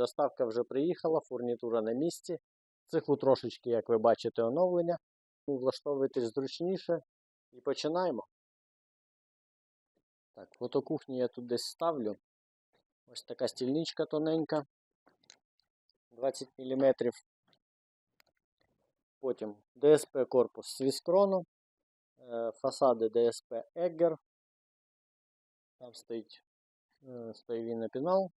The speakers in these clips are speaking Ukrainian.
доставка вже приїхала, фурнітура на місці. Цеху трошечки, як ви бачите, оновлення. Влаштовуйтесь зручніше і починаємо. Так, фотокухню я тут десь ставлю. Ось така стільничка тоненька. 20 мм. Потім ДСП корпус Свіскрону. Е, Фасади ДСП Еггер. Там стоїть е, стоєвий пінал.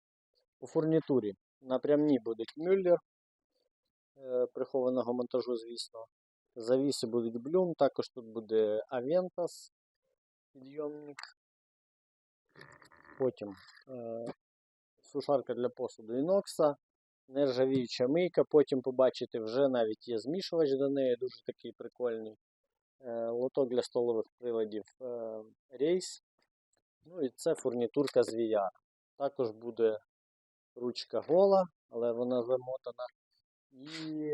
У фурнітурі напрямні будуть Мюллер е, прихованого монтажу, звісно. Завіси будуть Блюм, також тут буде Aventas підйомник. Потім е, сушарка для посуду Inox, нержавіюча мийка. Потім побачите, вже навіть є змішувач до неї, дуже такий прикольний. Е, лоток для столових приладів е, Race. Ну і це фурнітурка з VR. Також буде ручка гола, але вона замотана. І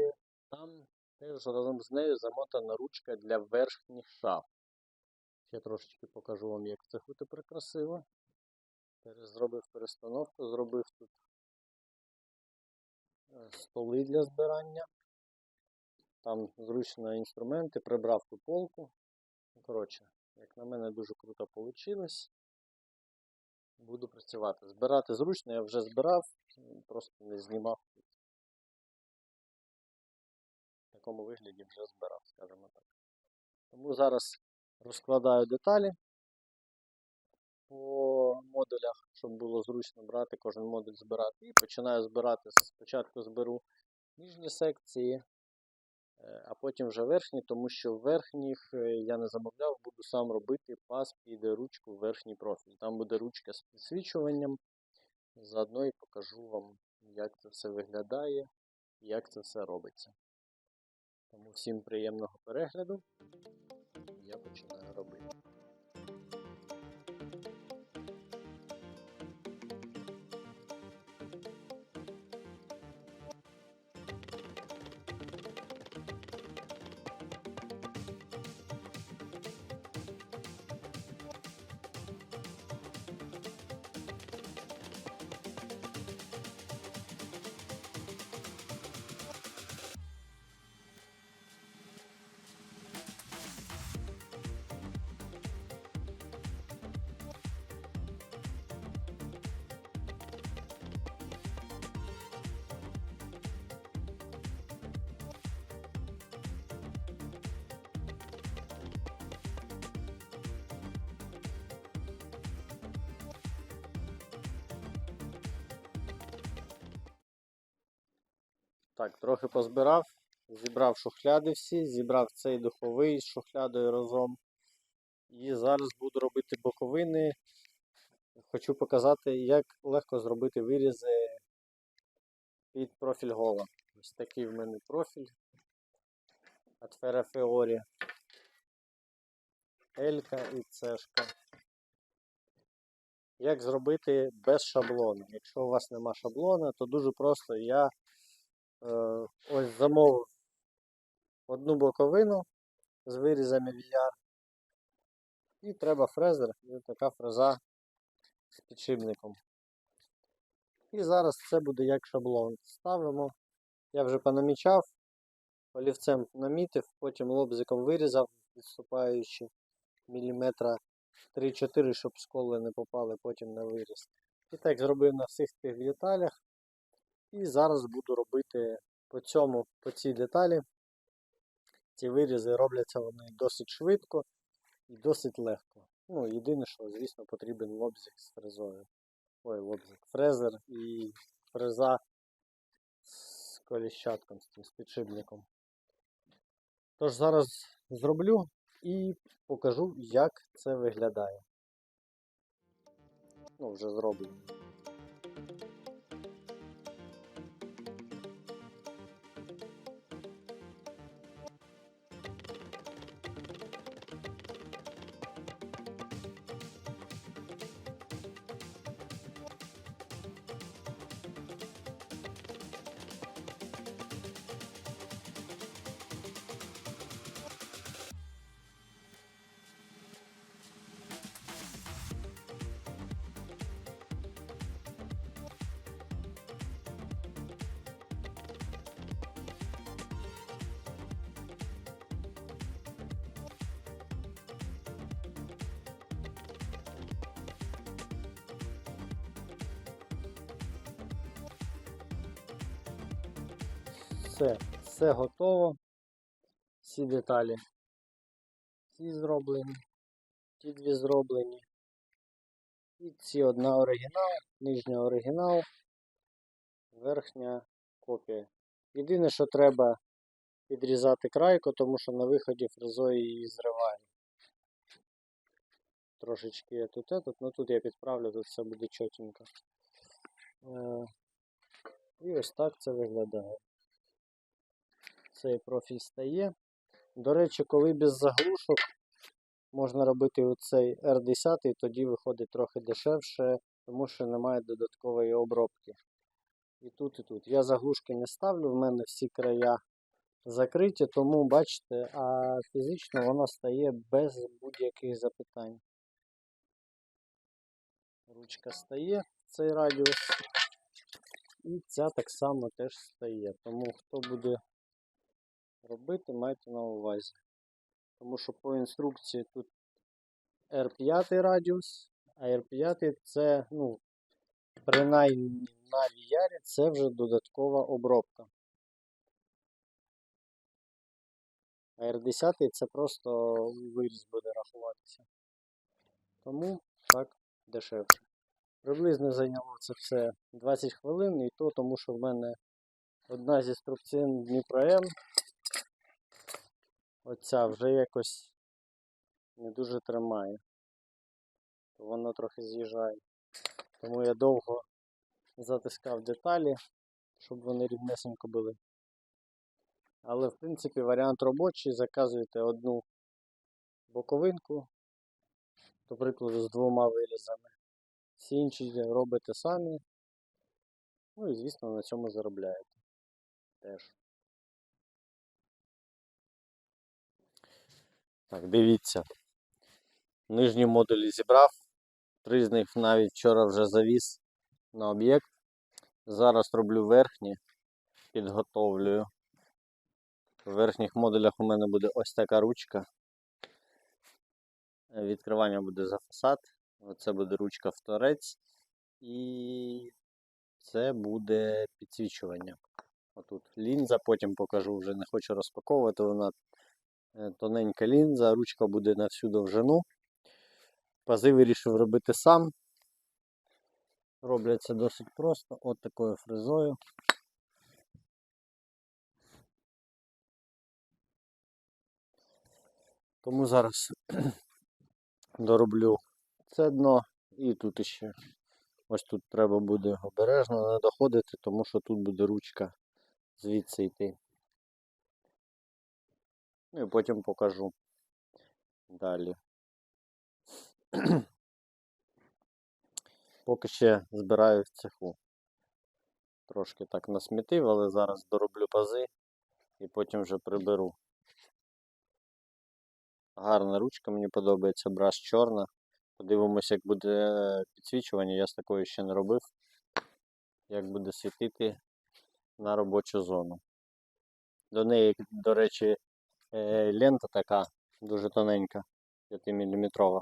там теж разом з нею замотана ручка для верхніх шаф. Ще трошечки покажу вам, як це тепер красиво. Пере- Зробив перестановку, зробив тут е, столи для збирання. Там зручно інструменти, прибрав ту полку. Коротше, як на мене, дуже круто вийшло. Буду працювати. Збирати зручно, я вже збирав, просто не знімав. В такому вигляді вже збирав, скажімо так. Тому зараз розкладаю деталі по модулях, щоб було зручно брати, кожен модуль збирати. І починаю збирати. Спочатку зберу нижні секції, а потім вже верхні, тому що верхніх е, я не замовляв, буду сам робити пас під ручку в верхній профіль. Там буде ручка з підсвічуванням. Заодно і покажу вам, як це все виглядає, як це все робиться. Тому всім приємного перегляду. Я Так, трохи позбирав, зібрав шухляди всі, зібрав цей духовий з шухлядою разом. І зараз буду робити боковини. Хочу показати, як легко зробити вирізи під профіль гола. Ось такий в мене профіль. Атфера Феорі. Елька і цешка. Як зробити без шаблону? Якщо у вас нема шаблона, то дуже просто я ось замовив одну боковину з вирізами VR. І треба фрезер, і така фреза з підшипником. І зараз це буде як шаблон. Ставимо. Я вже понамічав, олівцем намітив, потім лобзиком вирізав, відступаючи міліметра 3-4, щоб сколи не попали потім на виріз. І так зробив на всіх тих деталях. І зараз буду робити по цьому, по цій деталі. Ці вирізи робляться вони досить швидко і досить легко. Ну, єдине, що, звісно, потрібен лобзик з фрезою. Ой, лобзик, фрезер і фреза з коліщатком, з підшипником. Тож зараз зроблю і покажу, як це виглядає. Ну, вже зроблено. Все, все готово. Всі деталі. Ці зроблені, ті дві зроблені. І ці одна оригінал, нижня оригінал, верхня копія. Єдине, що треба підрізати крайку, тому що на виході фрезою її зриває. Трошечки я тут этот, ну тут я підправлю, тут все буде чотенько. Е, І ось так це виглядає. Цей профіль стає. До речі, коли без заглушок можна робити оцей R10, тоді виходить трохи дешевше, тому що немає додаткової обробки. І тут, і тут. Я заглушки не ставлю, в мене всі края закриті, тому бачите, а фізично воно стає без будь-яких запитань. Ручка стає цей радіус. І ця так само теж стає. Тому хто буде робити, майте на увазі. Тому що по інструкції тут R5 радіус, а R5 це, ну, принаймні на VR це вже додаткова обробка. А R10 це просто виріз буде рахуватися. Тому так дешевше. Приблизно зайняло це все 20 хвилин, і то тому, що в мене одна зі струбцин Дніпро М. Оця вже якось не дуже тримає. То воно трохи з'їжджає. Тому я довго затискав деталі, щоб вони рівнесенько були. Але в принципі варіант робочий, заказуєте одну боковинку, до прикладу, з двома вирізами. Всі інші робите самі. Ну і звісно на цьому заробляєте. Теж. Так, дивіться. Нижні модулі зібрав. Три з них навіть вчора вже завіз на об'єкт. Зараз роблю верхні, підготовлюю. В верхніх модулях у мене буде ось така ручка. Е, Відкривання буде за фасад. Оце буде ручка в торець. І це буде підсвічування. Отут лінза, потім покажу, вже не хочу розпаковувати. Вона тоненька лінза, ручка буде на всю довжину. Пази вирішив робити сам. Робляться досить просто, от такою фрезою. Тому зараз дороблю це дно і тут іще. Ось тут треба буде обережно не доходити, тому що тут буде ручка звідси йти. Ну і потім покажу далі. Поки ще збираю в цеху. Трошки так насмітив, але зараз дороблю пази і потім вже приберу. Гарна ручка, мені подобається, браш чорна. Подивимося, як буде підсвічування, я з такою ще не робив. Як буде світити на робочу зону. До неї, до речі, е, лента така дуже тоненька, 5-мм.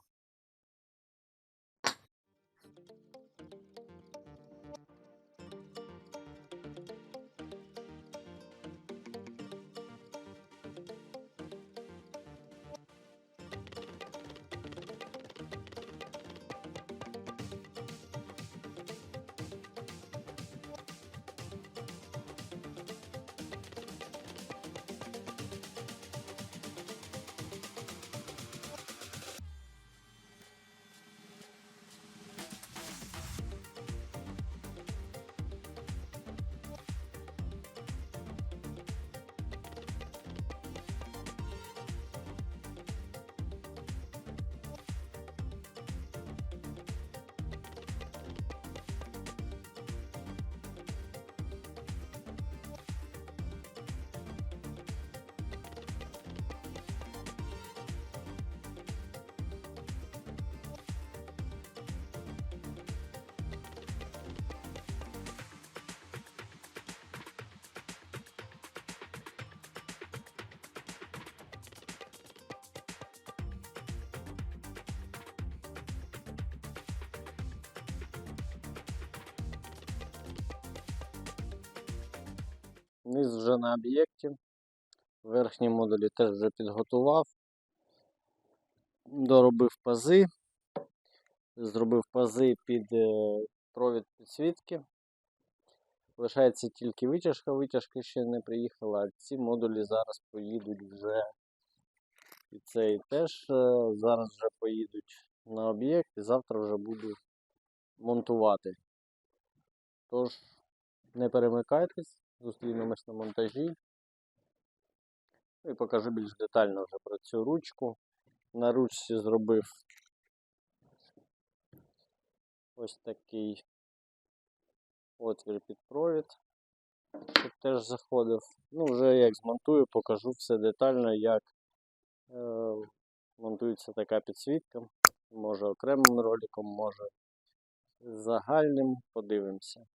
Низ вже на об'єкті. Верхні модулі теж вже підготував. Доробив пази. Зробив пази під е, провід підсвітки. Лишається тільки витяжка. Витяжка ще не приїхала, а ці модулі зараз поїдуть вже. І цей теж е, зараз вже поїдуть на об'єкт і завтра вже буду монтувати. Тож, не перемикайтесь, зустрінемось на монтажі. Ну І покажу більш детально вже про цю ручку. На ручці зробив ось такий отвір під провід, щоб теж заходив. Ну, вже як змонтую, покажу все детально, як е, монтується така підсвітка. Може окремим роликом, може загальним. Подивимося.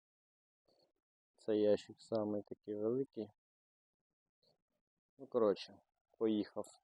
Це ящик самий такий великий. Ну, коротше, поїхав.